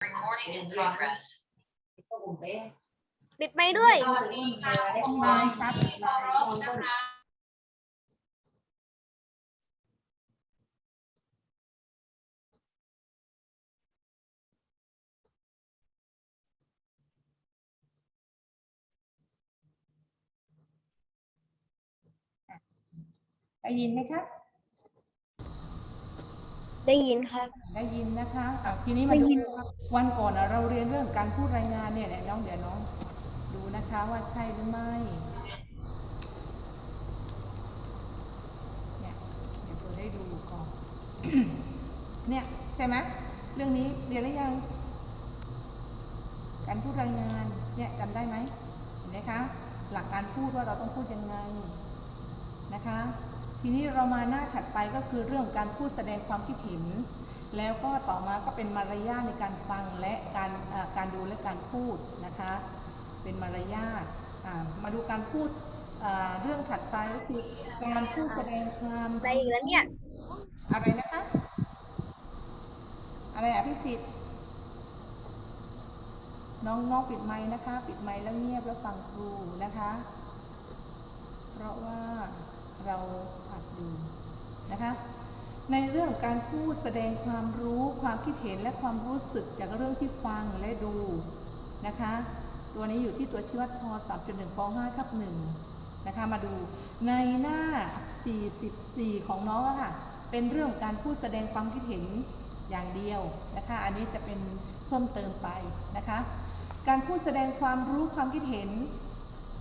Recording in progress. ปิดไมค์ด้วยไลน์ครับไลน์ได้ยินไหมคะ ได้ยินครับ ได้ยินนะคะอะทีนี้มาได้ดูยินนะครับวันก่อนอะเราเรียนเรื่องการพูดรายงานเนี่ยเนี่ยน้องเดี๋ยวน้องดูนะคะว่าใช่หรือไม่เนี่ยเดี๋ยวเปิดให้ดูก่อน เนี่ยใช่ไหมเรื่องนี้เรียนหรือยัง การพูดรายงานเนี่ยจำได้ไหมเห็นไหมคะ หลักการพูดว่าเราต้องพูดยังไงนะคะ ทีนี้เรามาหน้าถัดไปก็คือเรื่องการพูดแสดงความคิดเห็น แล้วก็ต่อมาก็เป็นมารยาทในการฟังและการเอ่อการดูและการพูดนะคะ เป็นมารยาทอ่ามาดูการพูดอ่าเรื่องถัดไปก็คือการพูดแสดงความได้อีกแล้วเนี่ยอะไรนะคะ อะไรอะพี่สิทธิ์น้องน้องปิดไมค์นะคะ ปิดไมค์แล้วเงียบแล้วฟังครูนะคะ เพราะว่าเราัดอยู่นะคะ ในเรื่องการพูดแสดงความรู้ความคิดเห็นและความรู้สึกจากเรื่องที่ฟังและดูนะคะ ตัวนี้อยู่ที่ตัวชี้วัดท3.1ป5ทับ1นะคะมาดูในหน้า 44 ของน้องอะค่ะ เป็นเรื่องการพูดแสดงความคิดเห็นอย่างเดียวนะคะ อันนี้จะเป็นเพิ่มเติมไปนะคะ การพูดแสดงความรู้ความคิดเห็น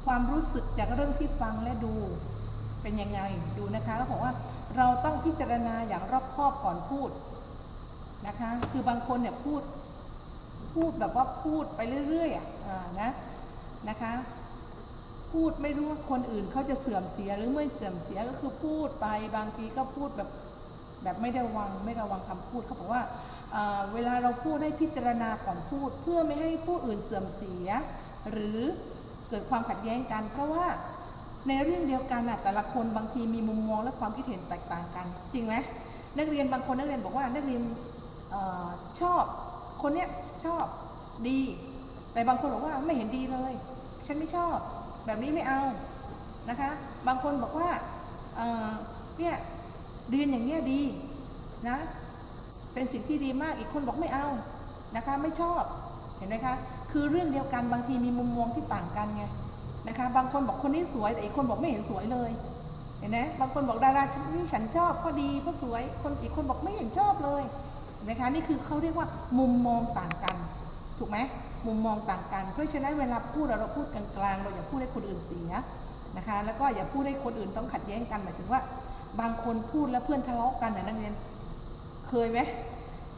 ความรู้สึกจากเรื่องที่ฟังและดู เป็นยังไงดูนะคะแล้วบอกว่าเราต้องพิจารณาอย่างรอบคอบก่อนพูดนะคะ คือบางคนเนี่ยพูดพูดแบบว่าพูดไปเรื่อยๆอะนะนะคะ พูดไม่รู้ว่าคนอื่นเขาจะเสื่อมเสียหรือไม่เสื่อมเสียก็คือพูดไปบางทีก็พูดแบบแบบไม่ได้ระวังไม่ระวังคำพูดเขาบอกว่าเวลาเราพูดให้พิจารณาก่อนพูด เพื่อไม่ให้ผู้อื่นเสื่อมเสีย หรือเกิดความขัดแย้งกัน เพราะว่า ในเรื่องเดียวกันน่ะแต่ละคนบางทีมีมุมมองและความคิดเห็นแตกต่างกัน จริงไหมนักเรียนบางคนนักเรียนบอกว่านักเรียนออชอบคนเนี้ยชอบดี แต่บางคนบอกว่าไม่เห็นดีเลย ฉันไม่ชอบแบบนี้ไม่เอานะคะบางคนบอกว่าเอ่อเนี่ยเรียนอย่างเนี้ยดีนะเป็นสิ่งที่ดีมากอีกคนบอกไม่เอานะคะไม่ชอบเห็นไหมคะคือเรื่องเดียวกันบางทีมีมุมมองที่ต่างกันไง นะคะ บางคนบอกคนนี้สวยแต่อีกคนบอกไม่เห็นสวยเลย เห็นไหมบางคนบอกดาราชนี่ฉันชอบเพราะดีเพราะสวย คนอีกคนบอกไม่เห็นชอบเลยเห็นไหมคะนี่คือเขาเรียกว่ามุมมองต่างกัน ถูกไหมมุมมองต่างกัน เพราะฉะนั้นเวลาพูดเราเราพูดกลางๆเราอย่าพูดให้คนอื่นเสียนะคะ แล้วก็อย่าพูดให้คนอื่นต้องขัดแย้งกันหมายถึงว่า บางคนพูดแล้วเพื่อนทะเลาะกันนะนักเรียนเคยไหม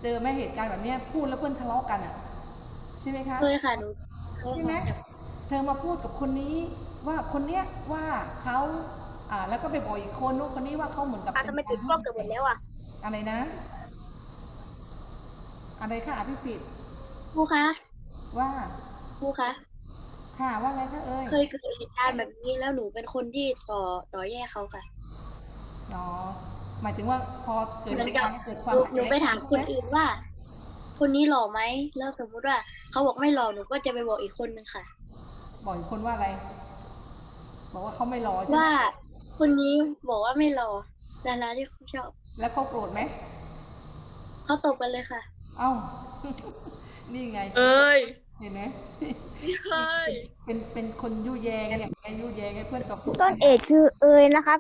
เจอไหมเหตุการณ์แบบเนี้ยพูดแล้วเพื่อนทะเลาะกันอะใช่ไหมคะเคยค่ะหนูใช่ไหม เธอมาพูดกับคนนี้ว่าคนเนี้ยว่าเขาอ่าแล้วก็ไปบอกอีกคนนู้นคนนี้ว่าเขาเหมือนกับอะทำไมติดกล้องเกือบหมดแล้วอะอะไรนะ อะไรคะอภิสิทธิ์ครูคะว่าครูคะค่ะว่าไงคะเอ้ยเคยเกิดเหตุการณ์แบบนี้แล้วหนูเป็นคนที่ต่อต่อแย่เขาค่ะอ๋อหมายถึงว่าพอเกิดเหมืเหอนตุกักาบรณ์เกิดคหวามนูขัดหนูแย้งไปถามคนอื่นว่า คนนี้หล่อไหมแล้วสมมติว่าเขาบอกไม่หล่อหนูก็จะไปบอกอีกคนนึงค่ะ บอกอีกคนว่าอะไร บอกว่าเขาไม่รอใช่ไหมว่าคนนี้บอกว่าไม่หล่อดาราที่เขาชอบแล้วเขาโกรธไหมเขาตบกันเลยค่ะ เอ้า นี่ไง เอ้ยเห็นไหมเอ้ยเป็นเป็นคนยุแยงเนี่ยไงยุแยงไงเพื่อนตบต้นเอกคือเอยนะครับ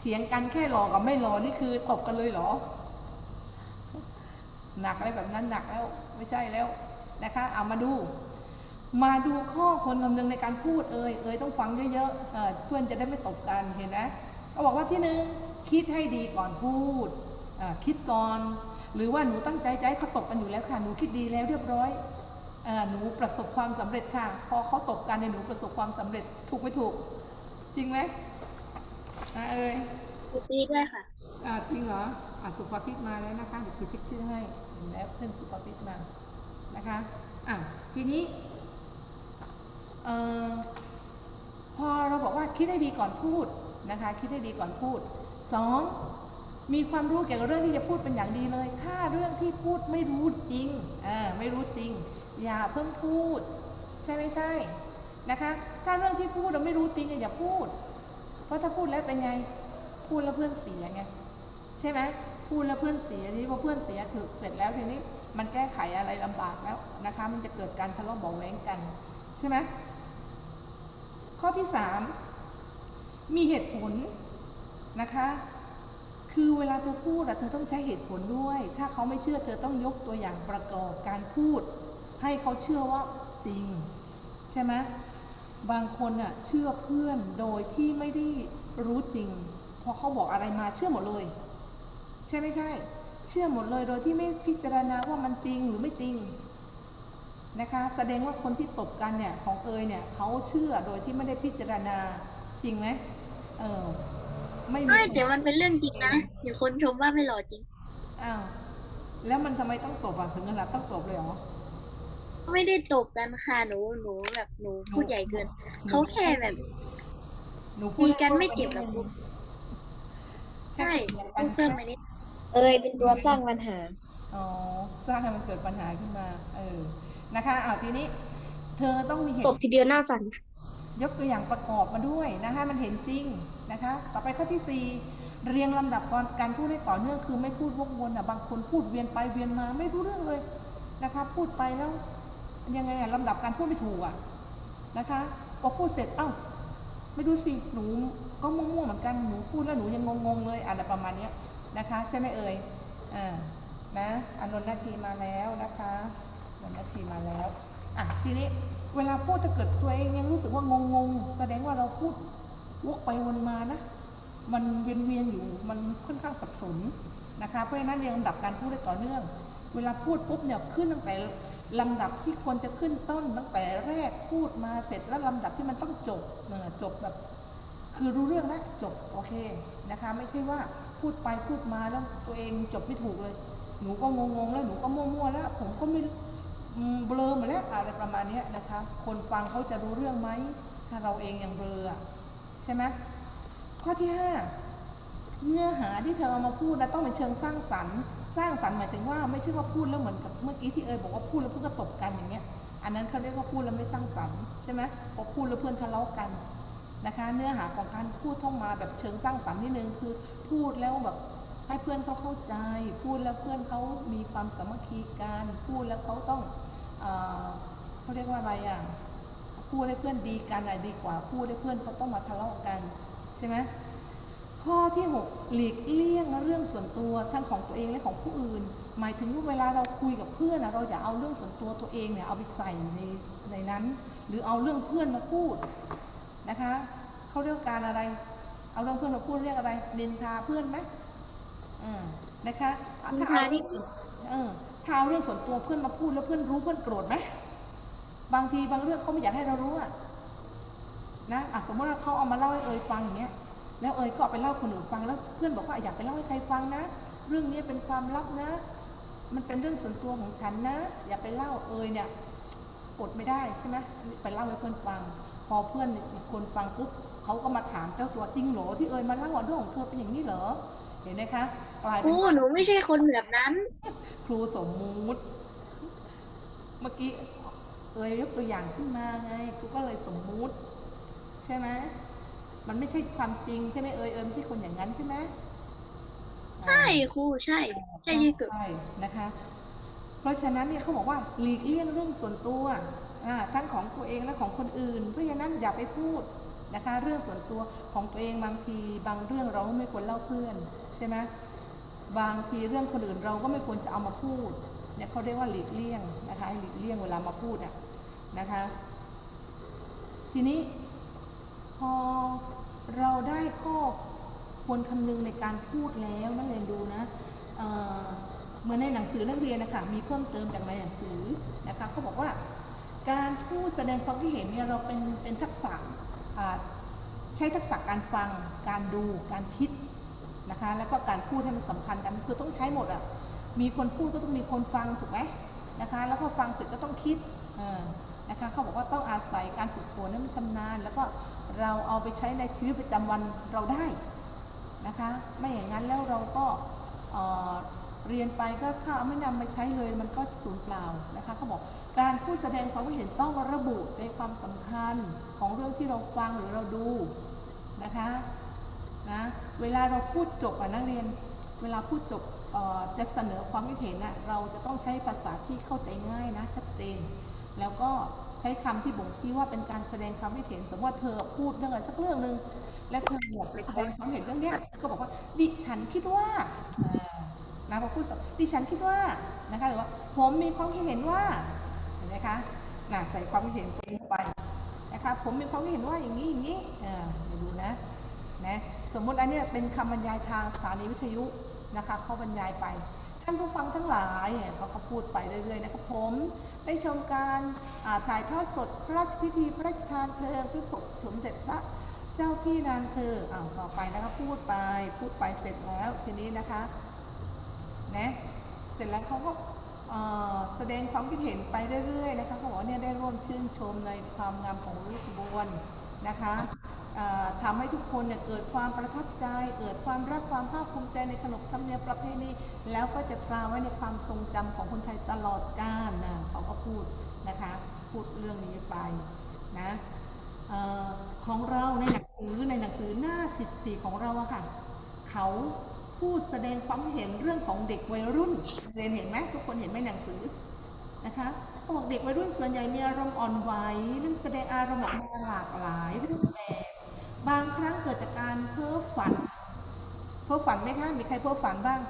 เถียงกันแค่รอกับไม่รอนี่คือตบกันเลยเหรอ หนักอะไรแบบนั้นหนักแล้ว ไม่ใช่แล้วนะคะ เอามาดู มาดูข้อควรคำนึงในการพูดเอ่ยเอ่ยต้องฟังเยอะๆเออเพื่อนจะได้ไม่ตกกันเห็นไหมเขาบอกว่าที่หนึ่งคิดให้ดีก่อนพูดอ่าคิดก่อน หรือว่าหนูตั้งใจจะให้เขาตบกันอยู่แล้วค่ะหนูคิดดีแล้วเรียบร้อยอาหนูประสบความสำเร็จค่ะ พอเขาตบกันเนี่ยหนูประสบความสำเร็จถูกไม่ถูก จริงไหมอ่าเอ่ยถูกดีด้วยค่ะอ่าจริงเหรออ่าสุภาพิษมาแล้วนะคะเดี๋ยวครูเช็คชื่อให้เห็นแล้วเพื่อนสุภาพิษมานะคะอะทีนี้เออพอเราบอกว่าคิดให้ดีก่อนพูดนะคะคิดให้ดีก่อนพูดสองมีความรู้เกี่ยวกับเรื่องที่จะพูดเป็นอย่างดีเลย ถ้าเรื่องที่พูดไม่รู้จริงอ่าไม่รู้จริง อย่าเพิ่งพูด ใช่ไม่ใช่นะคะถ้าเรื่องที่พูดเราไม่รู้จริงอย่าพูด เพราะถ้าพูดแล้วเป็นไงพูดแล้วเพื่อนเสียไงใช่ไหมพูดแล้วเพื่อนเสียทีนี้พอเพื่อนเสียถึงเสร็จแล้วทีนี้มันแก้ไขอะไรลำบากแล้วนะคะ มันจะเกิดการทะเลาะเบาะแว้งกันใช่ไหม ข้อที่สามมีเหตุผลนะคะ คือเวลาเธอพูดเธอต้องใช้เหตุผลด้วย ถ้าเขาไม่เชื่อเธอต้องยกตัวอย่างประกอบการพูด ให้เขาเชื่อว่าจริง ใช่ไหมบางคนอะเชื่อเพื่อนโดยที่ไม่ได้รู้จริง พอเขาบอกอะไรมาเชื่อหมดเลย ใช่ไม่ใช่ เชื่อหมดเลยโดยที่ไม่พิจารณาว่ามันจริงหรือไม่จริง นะคะแสดงว่าคนที่ตบกันเนี่ยของเอยเนี่ยเขาเชื่อโดยที่ไม่ได้พิจารณาจริงไหมเออไม่มีไม่แต่มันเป็นเรื่องจริงนะเดี๋ยวคนชมว่าไม่หล่อจริงอ้าวแล้วมันทำไมต้องตบอะถึงขนาดต้องตบเลยเหรอ ไม่ได้ตบกันค่ะหนูหนูแบบหนูพูดใหญ่เกิน เขาแค่แบบ หนูพูดตีกันไม่เจ็บหรอกลูกแค่ใช่เถียงกัต้นองเพิ่มมานิด เอยเป็นตัวสร้างปัญหา อ๋อสร้างให้มันเกิดปัญหาขึ้นมา เออ นะคะอ้าวทีนี้เธอต้องมีเหตบตุทีเดียวหน้าสั่นยกตัวอย่างประกอบมาด้วยนะคะมันเห็นจริงนะคะ ต่อไปข้อที่สี่เรียงลำดับก่อนการพูดให้ต่อเนื่องคือไม่พูดวกวนอะบางคนพูดเวียนไปเวียนมาไม่รู้เรื่องเลยนะคะ พูดไปแล้วยังไงอะลำดับการพูดไม่ถูกอะนะคะพอพูดเสร็จเอ้าไม่รู้สิหนูก็มั่วๆเหมือนกันหนูพูดแล้วหนูยังงงๆเลยอะไรประมาณเนี้ยนะคะ ใช่ไหมเอ่ยอ่านะอานนท์นาทีมาแล้วนะคะ นนนาทีมาแล้วอะทีนี้เวลาพูดถ้าเกิดตัวเองยังรู้สึกว่างงๆแสดงว่าเราพูดวกไปวนมานะ มันเวียนๆอยู่มันค่อนข้างสับสนนะคะ เพราะฉะนั้นเรียงลำดับการพูดได้ต่อเนื่อง เวลาพูดปุ๊บเนี่ยขึ้นตั้งแต่ลำดับที่ควรจะขึ้นต้นตั้งแต่แรกพูดมาเสร็จแล้วลำดับที่มันต้องจบจบแบบคือรู้เรื่องแล้วจบโอเคนะคะ ไม่ใช่ว่าพูดไปพูดมาแล้วตัวเองจบไม่ถูกเลย หนูก็งงๆแล้วหนูก็มั่วๆแล้ว ผมก็ไม่ เบลอหมดแล้วอะไรประมาณนี้นะคะ คนฟังเขาจะรู้เรื่องไหม ถ้าเราเองยังเบลอใช่ไหมข้อที่ห้าเนื้อหาที่เธอเอามาพูดนะต้องเป็นเชิงสร้างสรรค์ สร้างสรรค์หมายถึงว่าไม่ใช่ว่าพูดแล้วเหมือนกับเมื่อกี้ที่เอยบอกว่าพูดแล้วเพื่อนก็ตบกันอย่างเงี้ย อันนั้นเขาเรียกว่าพูดแล้วไม่สร้างสรรค์ใช่ไหมพอพูดแล้วเพื่อนทะเลาะกันนะคะ เนื้อหาของการพูดต้องมาแบบเชิงสร้างสรรค์นิดนึงคือ พูดแล้วแบบให้เพื่อนเขาเข้าใจ พูดแล้วเพื่อนเขามีความสามัคคีกันพูดแล้วเขาต้อง เออเขาเรียกว่าอะไรอะพูดให้เพื่อนดีกันอะดีกว่าพูดให้เพื่อนเขาต้องมาทะเลาะกันใช่ไหมข้อที่หกหลีกเลี่ยงเรื่องส่วนตัวทั้งของตัวเองและของผู้อื่น หมายถึงว่าเวลาเราคุยกับเพื่อนนะเราอย่าเอาเรื่องส่วนตัวตัวเองเนี่ยเอาไปใส่ในในนั้น หรือเอาเรื่องเพื่อนมาพูดนะคะเขาเรียกการอะไร เอาเรื่องเพื่อนมาพูดเรียกอะไรนินทาเพื่อนไหมอืมนะคะถ้นินเอทาที่เออ ถ้าเอาเรื่องส่วนตัวเพื่อนมาพูดแล้วเพื่อนรู้เพื่อนโกรธไหมบางทีบางเรื่องเขาไม่อยากให้เรารู้อะนะอะสมมติว่าเขาเอามาเล่าให้เอยฟังอย่างเงี้ย แล้วเอยก็ไปเล่าคนอื่นฟังแล้วเพื่อนบอกว่าอย่าไปเล่าให้ใครฟังนะ เรื่องนี้เป็นความลับนะ มันเป็นเรื่องส่วนตัวของฉันนะ อย่าไปเล่าเอยเนี่ยอดไม่ได้ใช่ไหมไปเล่าให้เพื่อนฟัง พอเพื่อนอีกคนฟังปุ๊บเขาก็มาถามเจ้าตัวจริงเหรอที่เอ่ยมาเล่าว่าเรื่องของเธอเป็นอย่างนี้เหรอ เห็นไหมคะ กลายคเป็นรูหนูไม่ใช่คนแบบนั้น ครูสมมุติ เมื่อกี้เอ่ยยกตัวอย่างขึ้นมาไงครูก็เลยสมมุติ ใช่ไหมมันไม่ใช่ความจริงใช่ไหมเอ่ยเอ่ยไม่ใช่คนอย่างนั้นใช่ไหมใช่ครูใช่ ใช่ที่สุด ใช่นะคะ เพราะฉะนั้นเนี่ยเขาบอกว่าหลีกเลี่ยงเรื่องส่วนตัวอ่าทั้งของตัวเองและของคนอื่น เพราะฉะนั้นอย่าไปพูดนะคะ เรื่องส่วนตัวของตัวเองบางที บางเรื่องเราก็ไม่ควรเล่าเพื่อน ใช่ไหม บางทีเรื่องคนอื่นเราก็ไม่ควรจะเอามาพูดเนี่ยเขาเรียกว่าหลีกเลี่ยงนะคะหลีกเลี่ยงเวลามาพูดอะนะคะ ทีนี้พอเราได้ข้อควรคำนึงในการพูดแล้วนักเรียนดูนะเเหมือนในหนังสือนักเรียนนะคะมีเพิ่มเติมจากในหนังสือนะคะเขาบอกว่าการพูดแสดงความคิดเห็นเนี่ยเราเป็นเป็นทักษะใช้ทักษะการฟัง การดู การคิด นะคะ แล้วก็การพูดให้มันสัมพันธ์กันคือต้องใช้หมดอะ่ะ มีคนพูดก็ต้องมีคนฟังถูกไหมนะคะ แล้วก็ฟังเสร็จก็ต้องคิดนะคะเขาบอกว่าต้องอาศัยการฝึกฝนให้มันชำนาญ แล้วก็เราเอาไปใช้ในชีวิตประจำวันเราได้นะคะ ไม่อย่างนั้นแล้วเราก็เเรียนไปก็ถ้าไม่นำไปใช้เลยมันก็สูญเปล่านะคะเขาบอกการพูดแสดงความคิดเห็นต้องระบุใจความสำคัญของเรื่องที่เราฟังหรือเราดูนะคะ นะเวลาเราพูดจบอะนักเรียน เวลาพูดจบจะเสนอความคิดเห็นนะเราจะต้องใช้ภาษาที่เข้าใจง่ายนะชัดเจน แล้วก็ใช้คำที่บ่งชี้ว่าเป็นการแสดงความคิดเห็น สมมติว่าเธอพูดเรื่องอะไรสักเรื่องหนึ่งและเธออยากไปแสดงความเห็นเรื่องนี้ก็บอกว่าดิฉันคิดว่านะพอพูดดิฉันคิดว่านะคะหรือว่าผมมีความคิดเห็นว่าเห็นไหมคะน่ะใส่ความคิดเห็นตัวเองไปนะคะผมมีความคิดเห็นว่าอย่างนี้อย่างนี้อ่าเดี๋ยวดูนะนะ สมมติอันนี้เป็นคำบรรยายทางสถานีวิทยุนะคะเขาบรรยายไป ท่านผู้ฟังทั้งหลายเนี่ยเขาก็พูดไปเรื่อยๆนะครับผมได้ชมการถ่ายทอดสดพระราชพิธีพระราชทานเพลิงพระศพสมเด็จพระเจ้าพี่นางเธออ้าวต่อไปนะคะพูดไปพูดไปเสร็จแล้วทีนี้นะคะนะเสร็จแล้วเขาก็แสดงความคิดเห็นไปเรื่อยๆนะคะเขาบอกเนี่ยได้ร่วมชื่นชมในความงามของรูปบวนนะคะ ทำให้ทุกคนเนี่ยเกิดความประทับใจ เกิดความรักความภาคภูมิใจในขนบธรรมเนียมประเพณีแล้วก็จะตราไว้ในความทรงจำของคนไทยตลอดกาลนะเขาก็พูดนะคะพูดเรื่องนี้ไปนะออของเราในหนังสือในหนังสือหน้า14ของเราอะค่ะ เขาพูดแสดงความเห็นเรื่องของเด็กวัยรุ่นเรียนเห็นไหมทุกคนเห็นไหมหนังสือนะคะเขาบอกเด็กวัยรุ่นส่วนใหญ่มีอารมณ์อ่อนไหวหรือแสดงอารมณ์ออกมาหลากหลายเรูปแบบบางครั้งเกิดจากการเพ้อฝัน เพ้อฝันไหมคะ มีใครเพ้อฝันบ้าง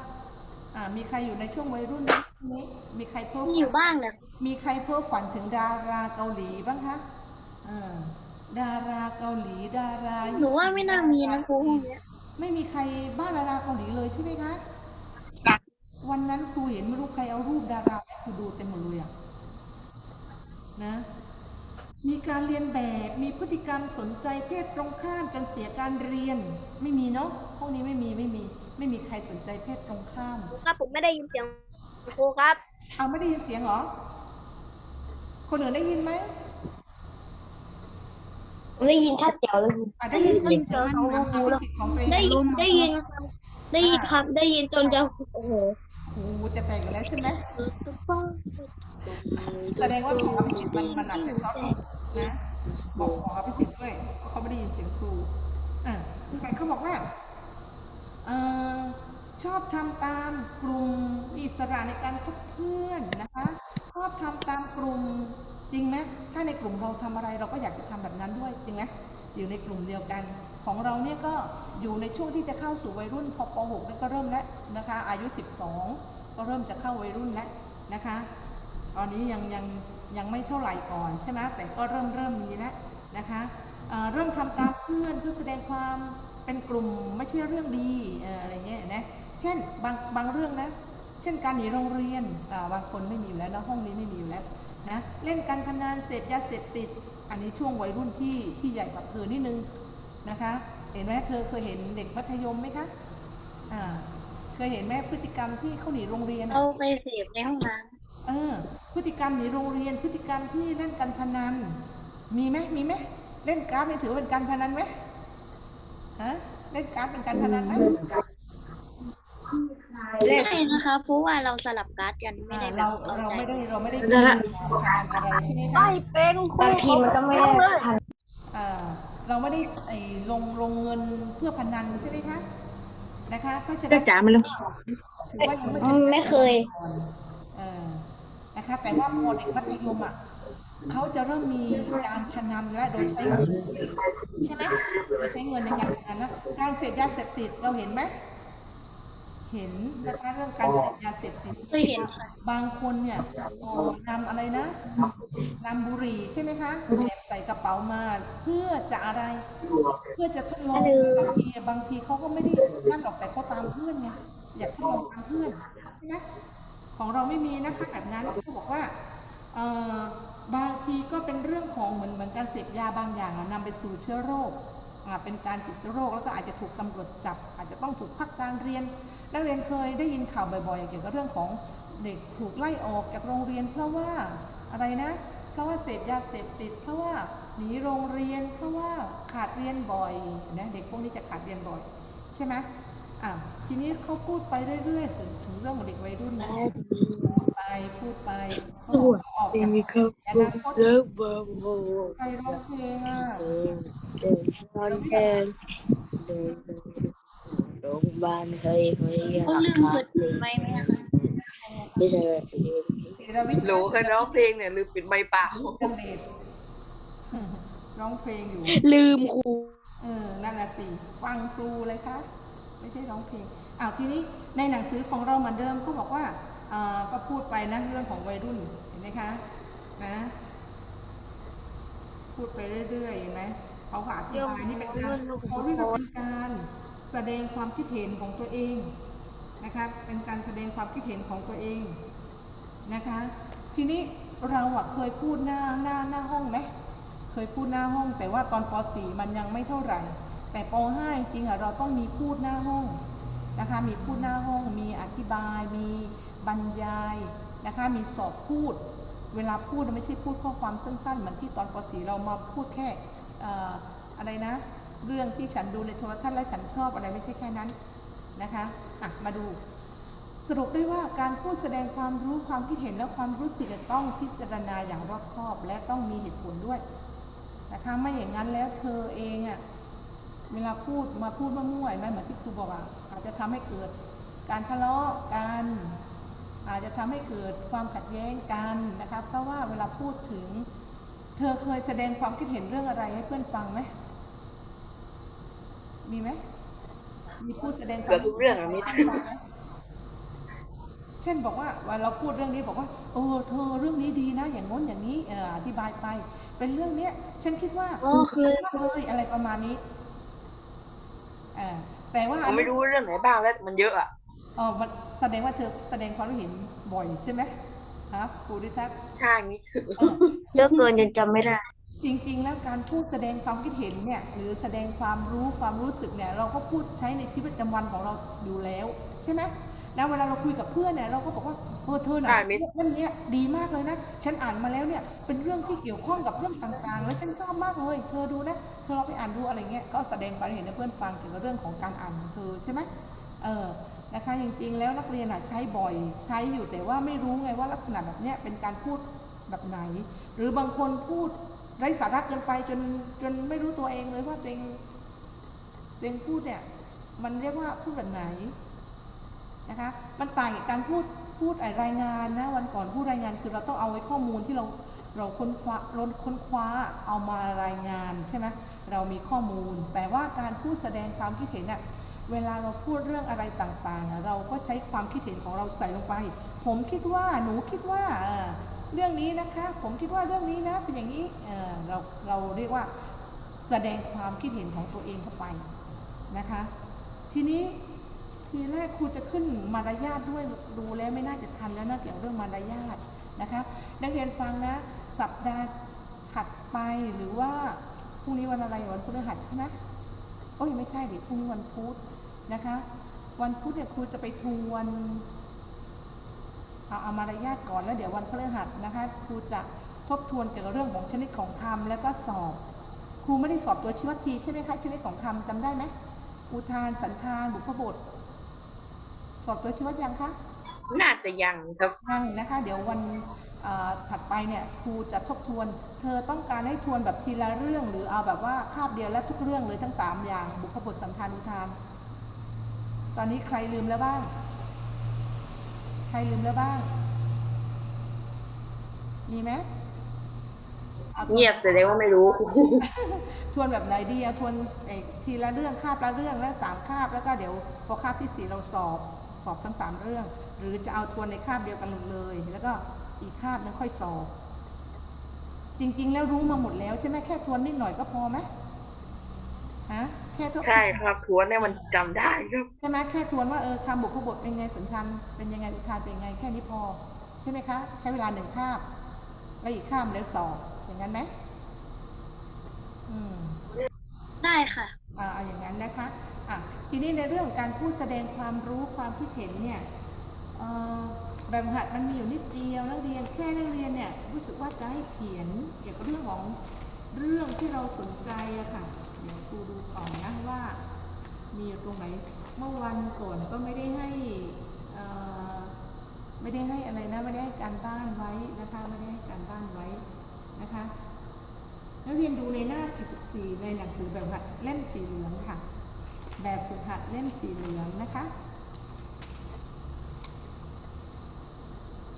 อ่า มีใครอยู่ในช่วงวัยรุ่นไหมนี้ มีใครเพ้อมีฝัอยู่บ้างนะมีใครเพ้อฝันถึงดาราเกาหลีบ้างคะอ่าดาราเกาหลี ดารา หนูว่าไม่น่ามีนะครูห้องเนี้ย ไม่มีใครบ้าดาราเกาหลีเลยใช่ไหมคะ วันนั้นครูเห็นไม่รู้ใครเอารูปดาราให้ครูดูเต็มหมดเลยอะนะ มีการเรียนแบบ มีพฤติกรรมสนใจเพศตรงข้ามจนเสียการเรียน ไม่มีเนาะ พวกนี้ไม่มีไม่มี ไม่มีใครสนใจเพศตรงข้าม ครับผมไม่ได้ยินเสียงครูครับ เอาไม่ได้ยินเสียงเหรอ คนอื่นได้ยินไหมผมได้ยินชัดแจ๋วเลยครูอะได้ยินได้ยินเจอสองรูเอาแล้วสิทธิ์ของตัวเองได้ยินได้ยินได้ยินครับ ได้ยินจนจะโอ้โหโอ้โหจะแตกอยู่แล้วใช่ไหม แสดงว่าของอภิสิทธิ์มันมันอาจจะช็อตนะบอกของอภิสิทธิ์ด้วยเพราะเขาไม่ได้ยินเสียงครูอะแต่เขาบอกว่าเออชอบทำตามกลุ่มอิสระในการคบเพื่อนนะคะชอบทำตามกลุ่มจริงไหมถ้าในกลุ่มเราทำอะไรเราก็อยากจะทำแบบนั้นด้วยจริงไหมอยู่ในกลุ่มเดียวกัน ของเราเนี่ยก็อยู่ในช่วงที่จะเข้าสู่วัยรุ่นพอป .6 นี่ก็เริ่มแล้วนะคะ อายุ 12 ก็เริ่มจะเข้าวัยรุ่นแล้วนะคะ ตอนนี้ยังยังยังไม่เท่าไหร่ก่อนใช่ไหมแต่ก็เริ่มเริ่มมีแล้วนะคะเอ่อเริ่มทำตามเพื่อนเพื่อแสดงความเป็นกลุ่มไม่ใช่เรื่องดีเอ่ออะไรเงี้ยนะเช่นบางบางเรื่องนะเช่นการหนีโรงเรียนอ่าบางคนไม่มีอยู่แล้วนะห้องนี้ไม่มีอยู่แล้วนะเล่นการพนันเสพยาเสพติด อันนี้ช่วงวัยรุ่นที่ที่ใหญ่กว่าเธอนิดนึงนะคะ เห็นไหมเธอเคยเห็นเด็กมัธยมไหมคะอ่าเคยเห็นไหมพฤติกรรมที่เขาหนีโรงเรียนอะเอาไปเสพในห้องน้เออ พฤติกรรมหนีโรงเรียน พฤติกรรมที่เล่นการพนัน มีไหมมีไหมเล่นการ์ดนี่ถือว่าเป็นการพนันไหมฮะเล่นการ์ดเป็นการพนันไหมำไม่ใช่นะคะ เพราะว่าเราสลับการ์ดกันไม่อ่าได้แบเราบเอาเราใจไม่ได้เราไม่ได้เป็นการพนันอะไรใช่ไหมคะไม่เป็นครูบางทีมันก็ไม่ได้ทันอ่าเราไม่ได้ไอ้ลงลงเงินเพื่อพนันใช่ไหมคะ นะคะ เพราะฉะนั้นจ๋ามาแล้วถือว่ายังไม่อืมไม่เคย เออ นะคะแต่ว่าพอเด็กมัธยมอะเขาจะเริ่มมีการพนันและโดยใช้เงินใช่ไหมโดยใช้เงินในการพนันแล้วการเสพยาเสพติดเราเห็นไหมเห็นนะคะเรื่องการเสพยาเสพติดเคยเห็นค่ะบางคนเนี่ยโอ้นำอะไรนะนำบุหรี่ใช่ไหมคะแอบใส่กระเป๋ามาเพื่อจะอะไร เพื่อจะทดลองบางทีบางทีเขาก็ไม่ได้นั่นหรอกแต่เขาตามเพื่อนไงอยากทดลองตามเพื่อนใช่ไหม ของเราไม่มีนะคะแบบนั้นเขาบอกว่าบางทีก็เป็นเรื่องของเหมือนเหมือนการเสพยาบางอย่างอะนำไปสู่เชื้อโรคเป็นการติดโรคแล้วก็อาจจะถูกตำรวจจับ อาจจะต้องถูกพักการเรียน นักเรียนเคยได้ยินข่าวบ่อยๆเกี่ยวกับเรื่องของเด็กถูกไล่ออกจากโรงเรียน เพราะว่าอะไรนะ เพราะว่าเสพยาเสพติด เพราะว่าหนีโรงเรียน เพราะว่าขาดเรียนบ่อยนะเด็กพวกนี้จะขาดเรียนบ่อย ใช่ไหม อะทีนี้เขาพูดไปเรื่อยๆถึงถึงเรื่องของเด็กวัยรุ่นนะพูดไปพูดไปเขาบอกออกจากอนาคตเลิกเบอร์โบใครร้องเพลงอะเดินเดินนอนแทนเดินโรงพยาบาลเคยเคยอยากเขาลืมขัเปิบดปิดไมค์ไหมอะคะไม่ใช่ศิรวิทย์หนูเคยร้องเพลงเนี่ยลืมปิดไมค์เปล่าจังเดชร้องเพลงอยู่ ลืมครูเออนั่นแหละสิ ฟังครูเลยคะ ไม่ใช่ร้องเพลงอ้าวทีนี้ในหนังสือของเราเหมือนเดิมก็บอกว่าอ่าก็พูดไปนะเรื่องของวัยรุ่นเห็นไหมคะนะพูดไปเรื่อยๆเห็นไหมเขาก็อธิบายนี่เป็นการเขาเรียกว่าเป็นการแสดงความคิดเห็นของตัวเองนะคะเป็นการแสดงความคิดเห็นของตัวเองนะคะ ทีนี้เราอะเคยพูดหน้าหน้าหน้าห้องไหมเคยพูดหน้าห้อง แต่ว่าตอนป .4 มันยังไม่เท่าไหร่ แต่ป .5 จริงๆอะเราต้องมีพูดหน้าห้องนะคะมีพูดหน้าห้องมีอธิบาย มีบรรยายนะคะมีสอบพูด เวลาพูดเราไม่ใช่พูดข้อความสั้นๆ เหมือนที่ตอนป .4 เรามาพูดแค่อ่อะไรนะ เรื่องที่ฉันดูในโทรทัศน์และฉันชอบอะไรไม่ใช่แค่นั้นนะคะอะมาดูสรุปได้ว่าการพูดแสดงความรู้ความคิดเห็นและความรู้สึกต้องพิจารณาอย่างรอบคอบ และต้องมีเหตุผลด้วยนะคะไม่อย่างนั้นแล้วเธอเองอะ่ะ เวลาพูดมาพูดมั่วๆเห็นไหมเหมือนที่ครูบอกอะอาจจะทำให้เกิด การทะเลาะกันอาจจะทำให้เกิดความขัดแย้งกันนะคะเพราะว่าเวลาพูดถึง เธอเคยแสดงความคิดเห็นเรื่องอะไรให้เพื่อนฟังไหมมีไหมมีพูดแสดงความเกือบทุกเรื่องอะมิให้ตรเพื่อนฟังไหมเช่นบอกว่าวันเราพูดเรื่องนี้บอกว่าโอ้เธอเรื่องนี้ดีนะ อย่างง้นอย่างนี้เอ่ออธิบายไป เป็นเรื่องเนี้ย ฉันคิดว่าอ๋อเคยมากเลยอะไรประมาณนี้เอ่าแต่ว่าผมไม่รู้เรื่องไหนบ้างแล้วมันเยอะอะอ๋อมันแสดงว่าเธอแสดงความคิดเห็นบ่อยใช่ไหมครับครูดิทัศน์ใช่มิตรเออเยอะเกินจนจำไม่ได้ จริง ๆ แล้วการพูดแสดงความคิดเห็นเนี่ย หรือแสดงความรู้ความรู้สึกเนี่ย เราก็พูดใช้ในชีวิตประจำวันของเราอยู่แล้ว ใช่ไหม แล้วเวลาเราคุยกับเพื่อนเนี่ยเราก็บอกว่าเออเธอหนัใช่มิตรเรื่องเนี้ยดีมากเลยนะ ฉันอ่านมาแล้วเนี่ยเป็นเรื่องที่เกี่ยวข้องกับเรื่องต่างๆ แล้วฉันชอบมากเลย เธอดูนะเธอเราไปอ่านดูอะไรเงี้ยก็แสดงความเห็นให้เพื่อนฟังเกี่ยวกับเรื่องของการอ่านของเธอใช่ไหมเออนะคะจริงๆแล้วนักเรียนอะใช้บ่อยใช้อยู่แต่ว่าไม่รู้ไงว่าลักษณะแบบเนี้ยเป็นการพูดแบบไหน หรือบางคนพูดไร้สาระเกินไปจนจนไม่รู้ตัวเองเลยว่าตัวเองตัวเองพูดเนี่ยมันเรียกว่าพูดแบบไหน นะคะ มันต่างจากการพูดพูดรายงานนะวันก่อนพูดรายงานคือเราต้องเอาไว้ข้อมูลที่เราเราค้นคว้าเราค้นคว้าเอามารายงานใช่ไหมเรามีข้อมูล แต่ว่าการพูดแสดงความคิดเห็นน่ะเวลาเราพูดเรื่องอะไรต่างๆ เราก็ใช้ความคิดเห็นของเราใส่ลงไป ผมคิดว่าหนูคิดว่าเรื่องนี้นะคะ ผมคิดว่าเรื่องนี้นะเป็นอย่างนี้เเราเราเรียกว่าแสดงความคิดเห็นของตัวเองเข้าไปนะคะ ทีนี้ ทีแรกครูจะขึ้นมารยาทด้วยดูแล้วไม่น่าจะทันแล้วนะเกี่ยวเรื่องมารยาทนะคะนักเรียนฟังนะสัปดาห์ถัดไปหรือว่าพรุ่งนี้วันอะไรวันพฤหัสใช่ไหมโอ้ยไม่ใช่ดิพรุ่งนี้วันพุธนะคะ วันพุธเนี่ยครูจะไปทวนเอาเอามารยาทก่อนแล้วเดี๋ยววันพฤหัสนะคะครูจะทบทวนเกี่ยวกับเรื่องของชนิดของคำแล้วก็สอบ ครูไม่ได้สอบตัวชี้วัดทีใช่ไหมคะชนิดของคำจำได้ไหมอุทานสันธานบุพบท สอบตัวชี้วัดยังคะน่าจะยังครับยังนะคะ เดี๋ยววันเอ่อถัดไปเนี่ยครูจะทบทวน เธอต้องการให้ทวนแบบทีละเรื่อง หรือเอาแบบว่าคาบเดียวและทุกเรื่องเลยทั้งสามอย่าง บุพบทสันธานอุทาน ตอนนี้ใครลืมแล้วบ้าง ใครลืมแล้วบ้าง มีไหมอาทวนเงียบแสดงว่าไม่รู้ ทวนแบบไหนดีอะทวนเอกทีละเรื่องคาบละเรื่องและสามคาบแล้วก็เดี๋ยวพอคาบที่สี่เราสอบ สอบทั้งสามเรื่อง หรือจะเอาทวนในคาบเดียวกันหมดเลย แล้วก็อีกคาบนึงค่อยสอบ จริง ๆ แล้วรู้มาหมดแล้วใช่ไหมแค่ทวนนิดหน่อยก็พอไหมฮะแค่ทวนใช่ครับทวนเนี่ยมันจำได้ครับใช่ไหมแค่ทวนว่าเออคำบุพบทเป็นไงสันทันเป็นยังไงอุทานเป็นยังไงแค่นี้พอ ใช่ไหมคะ ใช้เวลาหนึ่งคาบ แล้วอีกคาบแล้วสอบอย่างนั้นไหมอืมได้ค่ะอ่า เอาอย่างนั้นนะคะอะทีนี้ในเรื่องการพูดแสดงความรู้ความคิดเห็นเนี่ยแบบหัดมันมีอยู่นิดเดียวนักเรียนแค่นักเรียนเนี่ยรู้สึกว่าจะให้เขียนเกี่ยวกับเรื่องของเรื่องที่เราสนใจอะค่ะเดี๋ยวครูดูก่อนนะว่า มีอยู่ตรงไหนเมื่อวันก่อนก็ไม่ได้ให้ไม่ได้ให้อะไรนะไม่ได้ให้การบ้านไว้นะคะไม่ได้ให้การบ้านไว้นะคะ นักเรียนดูในหน้า 44 ในหนังสือแบบหัดเล่มสีเหลืองค่ะ แบบฝึกหัดเล่มสีเหลืองนะคะ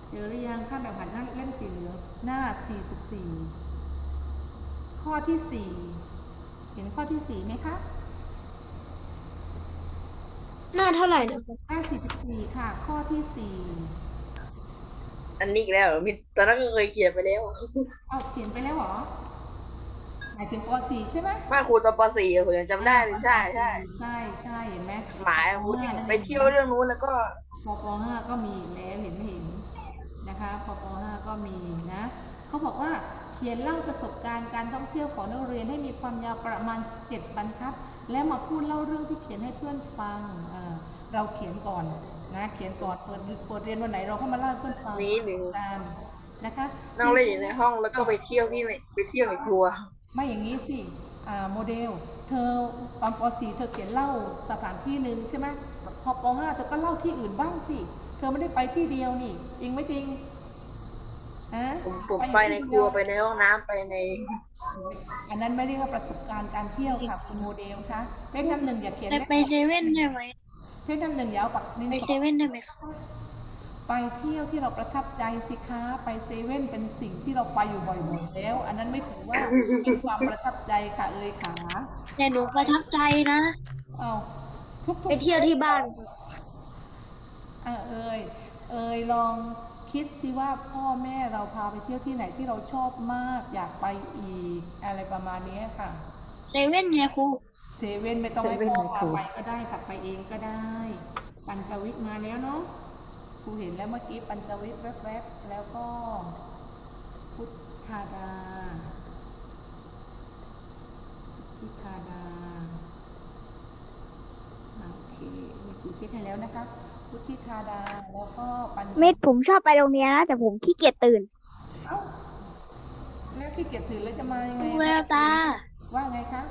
เจอหรือยังค่ะแบบหัดหน้าเล่มสีเหลืองหน้า 44 ข้อที่ 4 เห็นข้อที่ 4 ไหมคะ หน้าเท่าไหร่นะครับหน้า 44 ค่ะ ข้อที่อันนี้อีกแล้วเหรอมิตอนนั้นก็เคยเขียนไปแล้ว4เอาเขียนไปแล้วเหรอ หมายถึงป .4 ใช่ไหมว่าครูตอนป .4 อะผมยังจำได้เลยใช่ใช่ใช่ใช่เห็นไหมหมายครูที่ไปเที่ยวเรื่องนู้นแล้วก็ ปป .5 ก็มีอีกแล้วเห็นไม่เห็นนะคะปป .5 ก็มีนะเขาบอกว่าเขียนเล่าประสบการณ์การท่องเที่ยวของนักเรียนให้มีความยาวประมาณ 7 บรรทัด แล้วมาพูดเล่าเรื่องที่เขียนให้เพื่อนฟังอ่าเราเขียนก่อนนะเขียนก่อนเปิดเปิดเรียนวันไหนเราก็มาเล่าให้เพื่อนฟังนี่หนึ่ง ประสบการณ์นะคะ นั่งเล่นอยู่ในห้องแล้วก็ไปเที่ยวที่ในไปเที่ยวในครัว ไม่อย่างนี้สิอ่าโมเดล เธอตอนป .4 เธอเขียนเล่าสถานที่หนึ่งใช่ไหมพอป .5 เธอก็เล่าที่อื่นบ้างสิ เธอไม่ได้ไปที่เดียวนี่ จริงไหมจริงฮะผมผมไปในครัวไปในห้องน้ำไปใน อันนั้นไม่เรียกว่าประสบการณ์การเที่ยวค่ะคุณโมเดลคะเลขน้ำหนึ่งอย่าเขียนไปไปเซเว่นได้ไหมเลขน้ำหนึ่งอย่าเอาปากนิ้วไปสเซองเว่นได้ไหมคะ ไปเที่ยวที่เราประทับใจสิคะไปเซเว่นเป็นสิ่งที่เราไปอยู่บ่อยๆแล้ว อันนั้นไม่ถือว่าเป็นความประทับใจค่ะเอ่ยขาแต่หนูประทับใจนะเอาทุกๆไปเที่ยวที่บ้านอะเอ่ยเอ่ยลองคิดสิว่าพ่อแม่เราพาไปเที่ยวที่ไหนที่เราชอบมากอยากไปอีก อะไรประมาณนี้ค่ะเซเว่นไงครูเซเว่นไม่ต้องให้พ่อพาไปก็ได้ขับไปเองก็ได้ ปัญจวิทย์มาแล้วเนาะค รูเห็นแล้วเมื่อกี้ปัญจวิทย์แวบๆแล้วก็พุทธาดา พุทธาดาอะโอเคมีครูเช็คให้แล้วนะคะ พุทธิธาดาแล้วก็ปัญเม็ดผมชอบไปโรงเรียนนะแต่ผมขี้เกียจตื่น เอ้าแล้วขี้เกียจตื่นแล้วจะมายังไงดูคะแววตาว่าไงคะ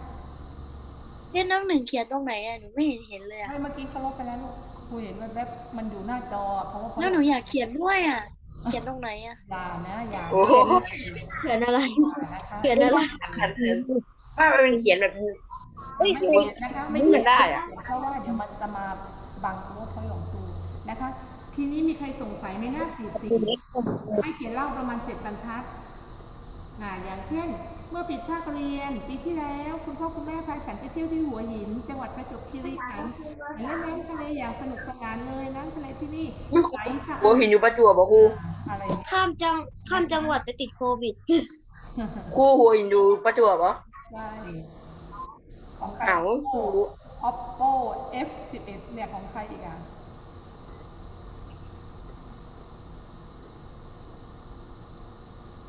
เล่นน้ำหนึ่งเขียนตรงไหนอะหนูไม่เห็นเห็นเลยอะไม่เมื่อกี้เขาลบไปแล้วลูก ครูเห็นแวบๆมันอยู่หน้าจอเพราะว่าเขาแล้วหนูอยากเขียนด้วยอะเขียนตรงไหนอะอย่านะอย่าโอ้โหเขียนอะไรนะคะเขียนอะไร ขันเขียนว่ามันเป็นเขียนแบบไม่เขียนนะคะไม่เขียนได้อะ เพราะว่าเดี๋ยวมันจะมาบังโน้ตพอยของครูนะคะ ทีนี้มีใครสงสัยไหมหน้าสี่สี่ให้เขียนเล่าประมาณเจ็ดบรรทัด อ่าอย่างเช่น เมื่อปิดภาคเรียนปีที่แล้ว คุณพ่อคุณแม่พาฉันไปเที่ยวที่หัวหิน จังหวัดประจวบคีรีขันธ์เห็นแล้วน้ำทะเลอย่างสนุกสนานเลยน้ำทะเลที่นี่ใสสะโอ้อาดเห็นอยู่ประจวบบอกครูอะไรข้ามจังข้ามจังหวัดไปติดโควิด ครูหัวเห็นอยู่ประจวบเหรอใช่ของใคร อ้าวครู oppo f 1 1เนี่ยของใครอีกอะ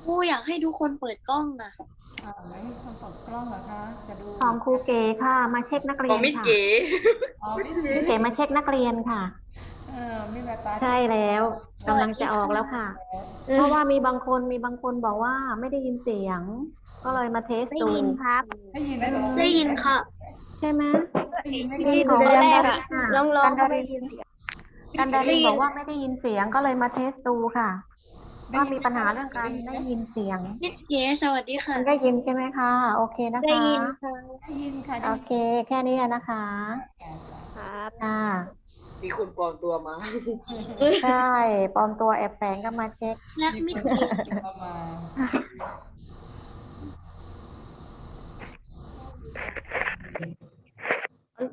ครูอยากให้ทุกคนเปิดกล้องอะอ่าไม่ให้คนเปิดกล้องเหรอคะ จะดูของครูเก๋ค่ะ มาเช็คนักเรีขยองนมิตรค่ะเก๋อ๋อไม่ครูเก๋มาเช็คนักเรียนค่ะ เออไม่แววตาใช่แล้วกำลังจะออกแล้วค่ะ เพราะว่ามีบางคนมีบางคนบอกว่าไม่ได้ยินเสียง ก็เลยมาเทสดูครับ ได้ยินได้ได้ยินค่ะ ใช่ไหมได้ยินได้ได้ยิยินนของแต่กันแรดากริอะนค่ะลองลองกันดารินกันดารินบอกว่าไม่ได้ยินเสียงก็เลยมาเทสดูค่ะ ว่ามีปัญหาเรื่องการได้ยินเสียงมิดเก๋สวัสดีค่ะคุณได้ยินใช่ไหมคะ โอเคนะคะ ได้ยินค่ะ ได้ยินค่ะได้โอยินเค แค่นี้นะคะครับค่ะมีคนปลอมตัวมา ใช่ปลอมตัวแอบแฝงก็มาเช็ครักมิดมีเก๋คนเอามา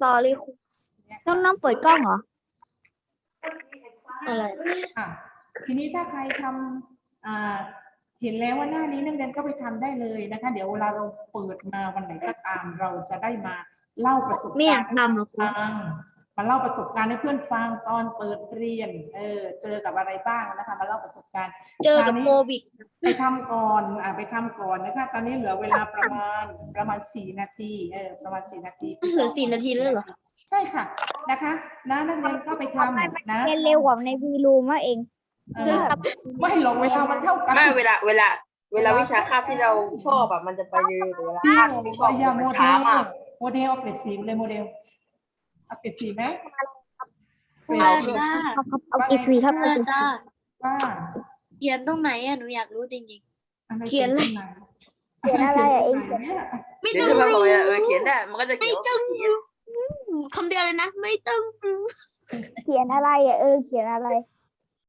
ต่อเลยครูต้องน้องเปิดกล้องเหรอ อะไรอะ ทีนี้ถ้าใครทำอ่าเห็นแล้วว่าหน้านี้นักเรียนก็ไปทำได้เลยนะคะ เดี๋ยวเวลาเราเปิดมาวันไหนก็ตามเราจะได้มาเล่าประสบไม่อยาการกณ์ทำหรอกครูฟังมาเล่าประสบการณ์ให้เพื่อนฟังตอนเปิดเรียน เออ เจอกับอะไรบ้างนะคะ มาเล่าประสบการณ์ เจอกับโควิด ไปทำก่อน อ่าไปทำก่อนนะคะ ตอนนี้เหลือเวลาประมาณประมาณสี่นาที เออ ประมาณสี่นาทีเหลือสี่นาทีแล้วเหรอ ใช่ค่ะ นะคะนะนักเรียนก็ไปทำนะเรียนเร็วกว่าในวีรูมว่าเอง เออไม่หรอกเวลามันเท่ากันไม่เวลา เวลา เวลาวิชาคาบที่เราชอบแบบมันจะไปเร็วแต่เวลาพี่คาบที่ไม่ชอบอย่ามัโมนเดช้าลมากโมเดลเอาเกรดสีเลยโมเดลเเอาติดสีไหมครูเอาอาจ้าเอาครับเอากี่สีครับครูอาจ้าว่าเขียนตรงไหนอะหนูอยากรู้จริงอะไรเขียนเลยตรงไหนเขียนอะไรอะเองเขียนเนี่ยไม่เดี๋ยต้วองจะมาบอกว่าเออเขียนได้มันก็จะเขียนว่าเขียนคำเดียวเลยนะ ไม่ต้องเขียนอะไรอะเออเขียนอะไร